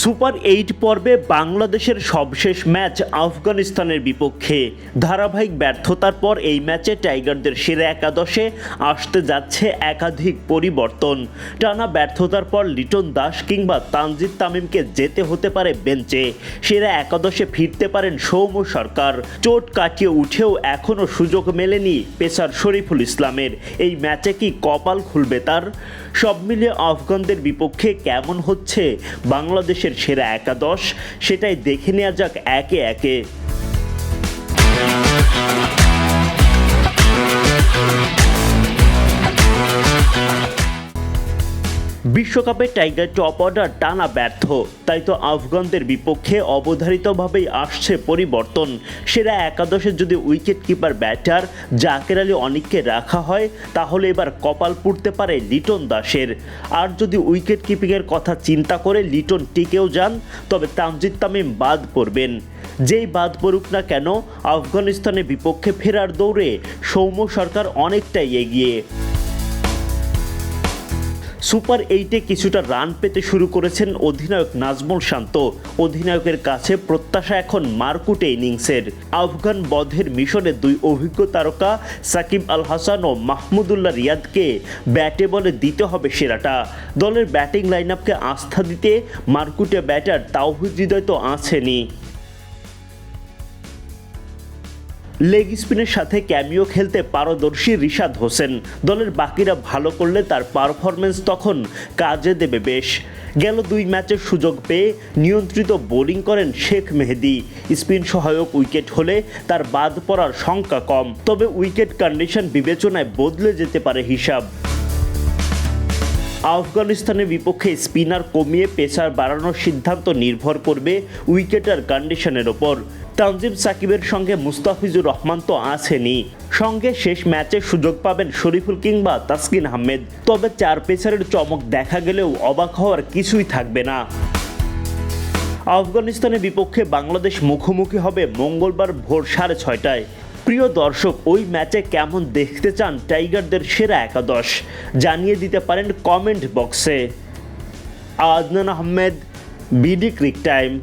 Super eight পর্বে বাংলাদেশের সবশেষ ম্যাচ আফগানিস্তানের বিপক্ষে। ধারাবাহিক ব্যর্থতার পর এই ম্যাচে টাইগারদের সেরা একাদশে আসতে যাচ্ছে একাধিক পরিবর্তন। টানা ব্যর্থতার পর লিটন দাস কিংবা তানজিদ তামিমকে যেতে হতে পারে বেঞ্চে। সেরা একাদশে ফিরতে পারেন সৌম্য সরকার। চোট কাটিয়ে উঠেও এখনও সুযোগ মেলেনি পেসার শরীফুল ইসলামের। এই ম্যাচে কি কপাল খুলবে তার? সব মিলিয়ে আফগানদের বিপক্ষে কেমন হচ্ছে? বাংলাদেশের সেরা একাদশ সেটাই দেখে নেওয়া যাক একে একে। বিশ্বকাপে টাইগার টপ অর্ডার টানা ব্যর্থ। তাই তো আফগানদের বিপক্ষে অবধারিতভাবেই আসছে পরিবর্তন। সেরা একাদশের যদি wicket keeper, batter Jaker Ali অনিককে রাখা হয়, তাহলে এবার কপাল পুড়তে পারে লিটন দাসের। আর যদি উইকেট কিপিংয়ের কথা চিন্তা করে লিটন টিকেও যান, তবে তামজিদ তামিম বাদ পড়বেন। যেই বাদ পড়ুক না কেন, আফগানিস্তানের বিপক্ষে ফেরার দৌড়ে সৌম্য সরকার অনেকটাই এগিয়ে। সুপার এইটে কিছুটা রান পেতে শুরু করেছেন অধিনায়ক নাজমুল শান্ত। অধিনায়কের কাছে প্রত্যাশা এখন মারকুটে ইনিংসের। আফগান বধের মিশনে দুই অভিজ্ঞ তারকা সাকিব আল হাসান ও মাহমুদুল্লাহ রিয়াদকে ব্যাটে বলে দিতে হবে সেরাটা। দলের ব্যাটিং লাইন আপকে আস্থা দিতে মারকুটে ব্যাটার তাওহিদ হৃদয় তো আছেনই। লেগ স্পিনের সাথে ক্যামিও খেলতে পারদর্শী রিশাদ হোসেন। দলের বাকিরা ভালো করলে তার পারফরমেন্স তখন কাজে দেবে বেশ। গেল দুই ম্যাচের সুযোগ পেয়ে নিয়ন্ত্রিত বোলিং করেন শেখ মেহেদি। স্পিন সহায়ক উইকেট হলে তার বাদ পড়ার সংখ্যা কম। তবে উইকেট কন্ডিশন বিবেচনায় বদলে যেতে পারে হিসাব। আফগানিস্তানের বিপক্ষে স্পিনার কমিয়ে পেসার বাড়ানোর সিদ্ধান্ত নির্ভর করবে উইকেটার কন্ডিশনের ওপর। তানজিম সাকিবের সঙ্গে মুস্তাফিজুর রহমান তো আছেনই। সঙ্গে শেষ ম্যাচে সুযোগ পাবেন শরীফুল কিংবা তাসকিন আহমেদ। তবে চার পেসারের চমক দেখা গেলেও অবাক হওয়ার কিছুই থাকবে না। আফগানিস্তানের বিপক্ষে বাংলাদেশ মুখোমুখি হবে মঙ্গলবার ভোর সাড়ে ছয়টায়। প্রিয় দর্শক, ওই ম্যাচে কেমন দেখতে চান টাইগারদের সেরা একাদশ? জানিয়ে দিতে পারেন কমেন্ট বক্সে। Adnan Ahmed, BD cric time.